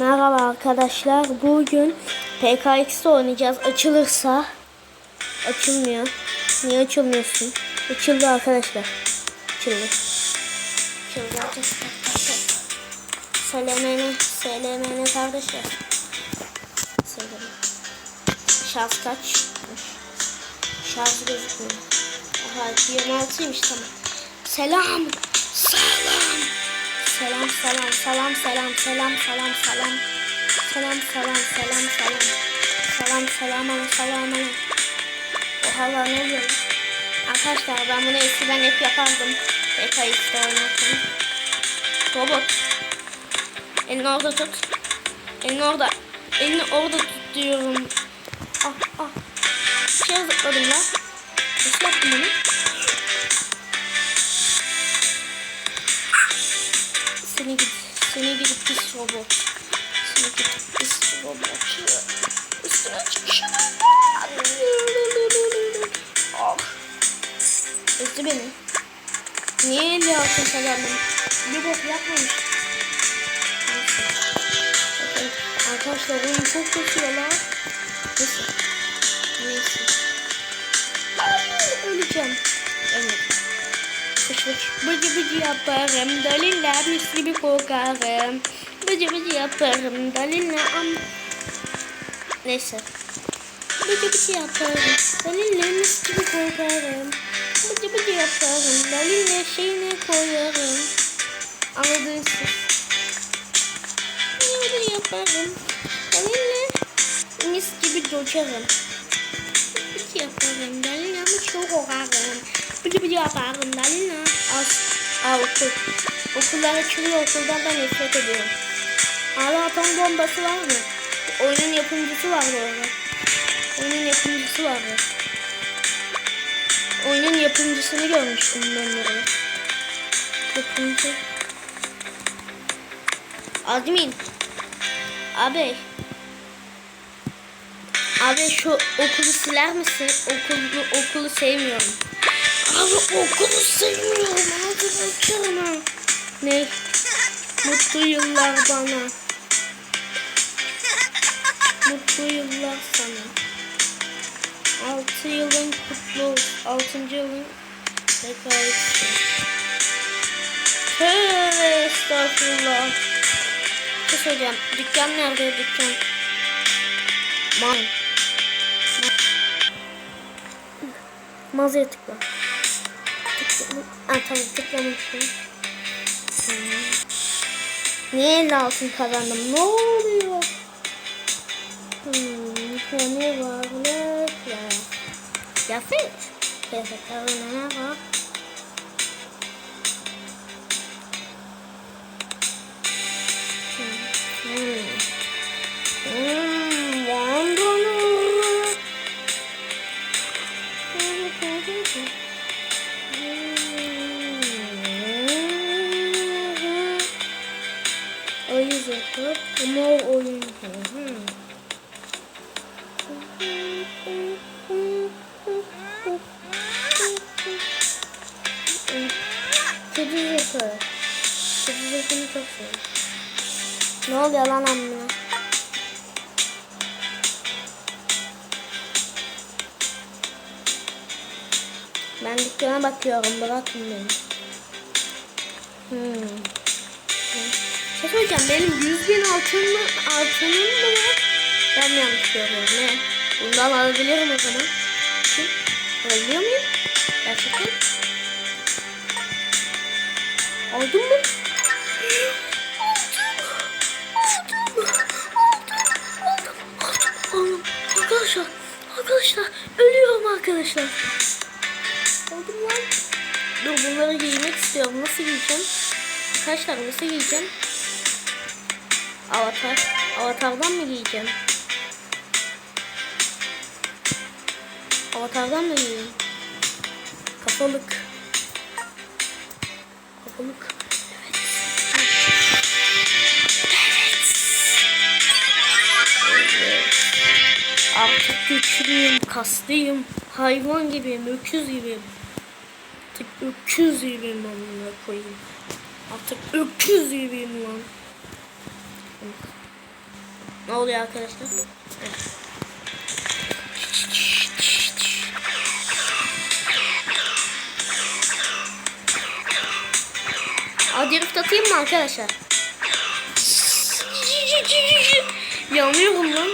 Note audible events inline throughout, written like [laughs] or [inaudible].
Merhaba arkadaşlar. Bugün PKX'de oynayacağız. Açılırsa. Açılmıyor. Niye açılmıyorsun? Açıldı arkadaşlar. Açıldı. Açıldı. SLM'ne, SLM'ne kardeşler. SLM. Şarj kaç? Şarj gözükmüyor. Aha 26'ymış tamam. Selam. Selam. Selam selam selam selam selam selam selam. Selam selam selam selam. Selam selam aleyküm selam. Aleyküm Oha lan ne oluyor? Arkadaşlar ben bunu eskiden hep yapardım. PKX'de oynarken. Robot. Elini orada tut. Elini orada. Elini orada tut diyorum. Ah ah. Bir şey zıpladım lan. Nasıl yaptım bunu? bu. Şimdi üstü bu açıyor. Üstüne çıkışım. Ah. Üstü beni. Niye 50 altın kazandım? Bir bok yapmamış. Bakın arkadaşlar oyun çok kötü ya lan. Neyse. Neyse. Hayır öleceğim. Evet. Bıcı bıcı yaparım, daliller misli bir kokarım. Bıcı bıcı yaparım. Dalinle am... Neyse. Bıcı bıcı yaparım. Dalinle mis gibi kokarım. Bıcı bıcı yaparım. Dalinle şeyine koyarım. Anladınız siz. Bıcı bıcı yaparım. Dalinle mis gibi doçarım. Bıcı yaparım. Dalinle mis gibi kokarım. Bıcı bıcı yaparım. Dalinle az. Aa okul. Okullar açılıyor. Okuldan da nefret ediyorum. Hala atom bombası var mı? Oyunun yapımcısı var bu arada. Oyunun yapımcısı var bu. Oyunun yapımcısını görmüştüm ben orada. Yapımcı. Admin. Abi. Abi şu okulu siler misin? Okulu, okulu sevmiyorum. Abi okulu sevmiyorum. Ne? Mutlu yıllar bana. Mutlu yıllar sana. Altı yılın kutlu olsun. Altıncı yılın bekarlısı. Tövbe estağfurullah. Bir şey söyleyeceğim. Dükkan nerede dükkan? Man. Mağazaya tıkla. Tıkla. Ha tamam tıklamışım. Hmm. Niye 50 altın kazandım? Ne oluyor? Hmm, seni bağlar ya. Yapayım. Kesin kazanana bak. Hmm. Hmm. Hmm. Oyun yapıp o oyun. Kedi zırhı. Kedi zırhını çok seviyorum. Ne oluyor lan amına? Ben dükkana bakıyorum. Bırakın beni. Hmm. Şey söyleyeceğim. Benim 100 bin altın mı, altınım mı var? Ben yanlış görüyorum? Ne? Bundan alabilirim o zaman. Kim? Alabiliyor muyum? Gerçekten. Aldın mı? Arkadaşlar, arkadaşlar ölüyorum arkadaşlar. Aldım lan. Dur bunları giymek istiyorum. Nasıl giyeceğim? Arkadaşlar nasıl giyeceğim? Avatar. Avatardan mı giyeceğim? Avatardan mı giyeyim? Kafalık. Kafalık. Evet. Artık güçlüyüm, kaslıyım. Hayvan gibiyim, öküz gibiyim. Artık öküz gibiyim amına koyayım. Artık öküz gibiyim lan. Ne oluyor arkadaşlar? Aa drift atayım mı arkadaşlar? Yanıyorum lan.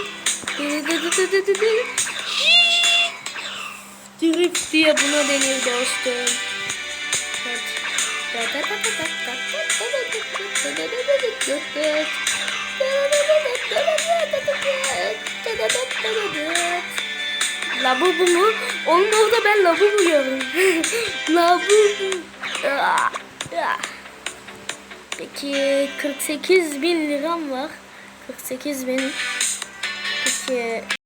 Drift diye buna denir dostum. Labubu mu? Onun orada ben labubu yiyorum. [laughs] labubu. Ah. Peki 48 bin liram var. 48 bin. Peki